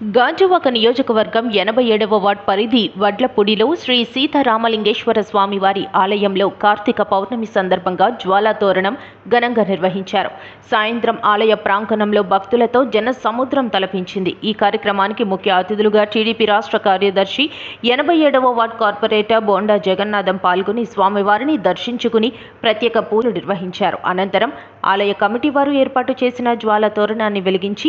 గాజువాక నియోజకవర్గం ఎనభై ఏడవ వార్డ్ పరిధి వడ్లపూడిలో శ్రీ సీతారామలింగేశ్వర స్వామివారి ఆలయంలో కార్తీక పౌర్ణమి సందర్భంగా జ్వాలాతోరణం ఘనంగా నిర్వహించారు. సాయంత్రం ఆలయ ప్రాంగణంలో భక్తులతో జన సముద్రం తలపించింది. ఈ కార్యక్రమానికి ముఖ్య అతిథులుగా టీడీపీ రాష్ట్ర కార్యదర్శి ఎనభై ఏడవ వార్డ్ కార్పొరేటర్ బోండా జగన్నాథం పాల్గొని స్వామివారిని దర్శించుకుని ప్రత్యేక పూజలు నిర్వహించారు. అనంతరం ఆలయ కమిటీ వారు ఏర్పాటు చేసిన జ్వాల తోరణాన్ని వెలిగించి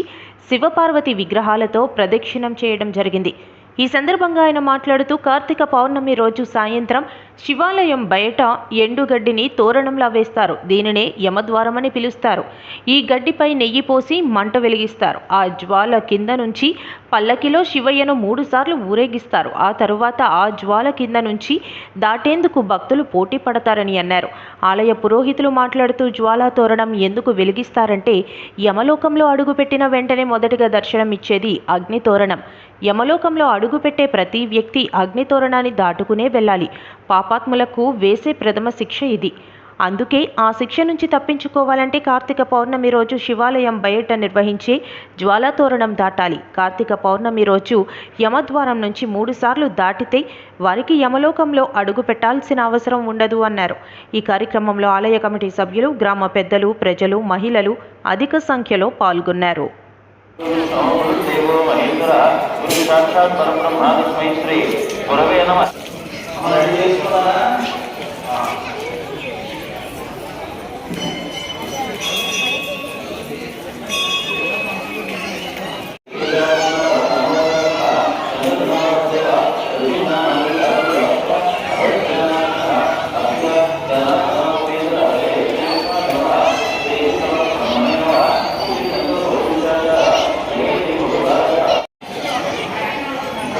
శివపార్వతి విగ్రహాలతో ప్రదక్షిణం చేయడం జరిగింది. ఈ సందర్భంగా ఆయన మాట్లాడుతూ కార్తీక పౌర్ణమి రోజు సాయంత్రం శివాలయం బయట ఎండుగడ్డిని తోరణంలా వేస్తారు. దీనినే యమద్వారమని పిలుస్తారు. ఈ గడ్డిపై నెయ్యి పోసి మంట వెలిగిస్తారు. ఆ జ్వాల కింద నుంచి పల్లకిలో శివయ్యను మూడుసార్లు ఊరేగిస్తారు. ఆ తరువాత ఆ జ్వాల కింద నుంచి దాటేందుకు భక్తులు పోటీ పడతారని అన్నారు. ఆలయ పురోహితులు మాట్లాడుతూ జ్వాలా తోరణం ఎందుకు వెలిగిస్తారంటే యమలోకంలో అడుగుపెట్టిన వెంటనే మొదటిగా దర్శనం ఇచ్చేది అగ్ని తోరణం. యమలోకంలో అడుగుపెట్టే ప్రతి వ్యక్తి అగ్ని తోరణాన్ని దాటుకునే వెళ్ళాలి. పాపాత్ములకు వేసే ప్రథమ శిక్ష ఇది. అందుకే ఆ శిక్ష నుంచి తప్పించుకోవాలంటే కార్తీక పౌర్ణమి రోజు శివాలయం బయట నిర్వహించే జ్వాలాతోరణం దాటాలి. కార్తీక పౌర్ణమి రోజు యమద్వారం నుంచి మూడుసార్లు దాటితే వారికి యమలోకంలో అడుగు పెట్టాల్సిన అవసరం ఉండదు అన్నారు. ఈ కార్యక్రమంలో ఆలయ కమిటీ సభ్యులు గ్రామ పెద్దలు ప్రజలు మహిళలు అధిక సంఖ్యలో పాల్గొన్నారు. సాక్షాత్ పరబ్రహ్మ శ్రీ గురవే నమ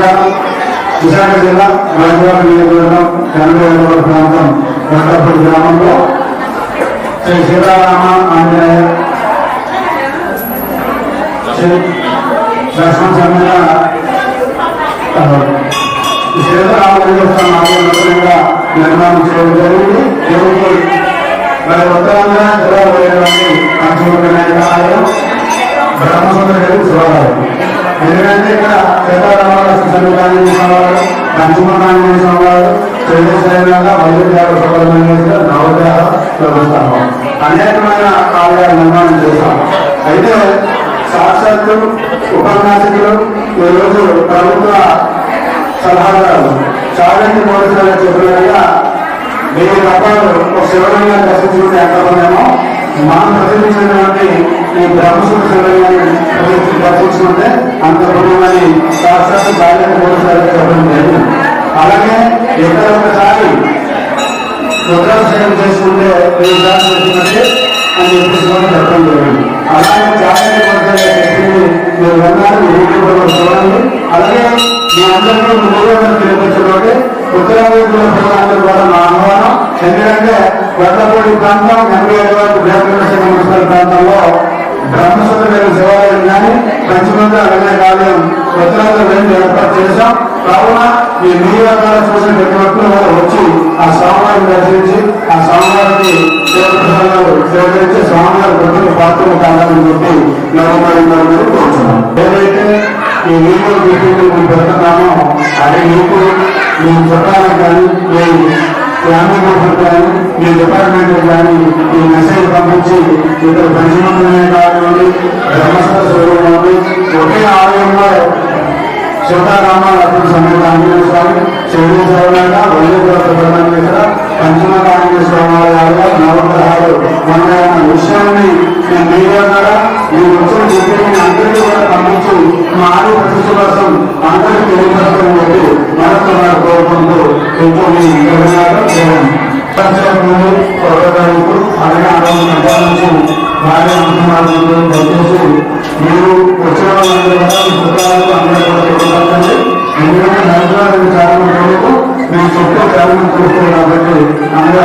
జిల్లా విశాఖ జిల్లా రాజవాడ నియోజకవర్గం ఎనభై ప్రాంతం వెంకటపూడి గ్రామంలో శ్రీ సీతారామ ఆంజనేయ శ్రీ లక్ష్మణ నిర్మాణం చేయడం జరిగింది. దేవుడికి మరి ఉత్తరాంధ్ర పంచముఖ ఆలయం బ్రహ్మసుందర గారి శివాలయం ఎందుకంటే ఇక్కడ సీతారామరాజు కానీ చేసేవారు పంచమనాన్ని చేసేవారు చంద్రశేఖరంగా వైద్య సుబ్రహ్మణ్యేశ్వర నవగ్రహ వ్యవస్థాపం అనేకమైన ఆలయాలు నిర్మాణం చేశాం. అయితే సాక్షాత్తు ఉపన్యాసకులు ఈరోజు ప్రభుత్వ సలహాదారులు. చాలంటి మోడీ చెప్పినట్టుగా వెయ్యి రకాలు ఒక శివలింగాన్ని దర్శించుకుంటే ఎంతమందేమో మనం ప్రతినిధించినటువంటి ఈ బ్రహ్మసూత్ర శివలింగాన్ని పరిశీలన ఉంటే అంత గుణమని శాస్త్రాన్ని బాధ్యత కోరుతారు చెప్పడం లేదు అలాగే ఎక్కడ ఒకసారి రుద్రాభిషేకం చేసుకుంటే రెండు సార్లు వచ్చినట్టే అని చెప్పేసి కూడా చెప్పడం అలాగే జాగ్రత్త పడతాయి చెప్పింది మీరు విన్నాను చూడండి అలాగే మీ అందరికీ ముందుగా పిలిపించబోతే ఉత్తరాంధ్రలో ప్రజలందరూ కూడా మా అనుమానం ఎందుకంటే వెల్లపూడి ప్రాంతం ఎనభై ఐదు వేల ప్రాంతంలో బ్రహ్మ కానీ పంచమంత అరవై ఆలయం ఏర్పాటు చేశాం. కావున ఈ మీడియా ద్వారా చూసిన ప్రతి ఒక్కరు వచ్చి ఆ స్వామివారిని దర్శించి ఆ స్వామివారికి సేకరించి స్వామివారి భక్తులు పాత్రలు కావాలని చెప్పి నవమారి గారు కోరుతున్నాం ఏదైతే ఈ నీళ్ళు తీసుకుంటూ పెడుతున్నామో అదే మీకు మీ చుట్టాలకు కానీ మీ ఫ్యామిలీ మెంబర్ కానీ మీ డిపార్ట్మెంట్ కానీ ఈ మెసేజ్ పంపించి ఇక్కడ పంచమంతమే కానివ్వండి ధర్మస్థ శివతారామారాజు సమేత ఆంజనేయ స్వామి శివుడు సవరణంగా వల్లూరుల సుబ్రహ్మణ్యేశ్వర పంచమత ఆంజనేయ స్వామి ఆలయాలుగా నవగ్రహాలు మన విషయాన్ని మీడియా ద్వారా మీరు వచ్చిన చెప్పిన అందరికీ కూడా పంపించి మా ఆలయ ప్రతిష్ట కోసం అందరికీ తెలియపరచడం చెప్పి మనసు కోరుకుంటూ ఎంతో మీ ధన్యవాదాలు. అలాగే ఆరోగ్య భార్య అంశం దయచేసి మీరు వచ్చిన পালন করতে আমরা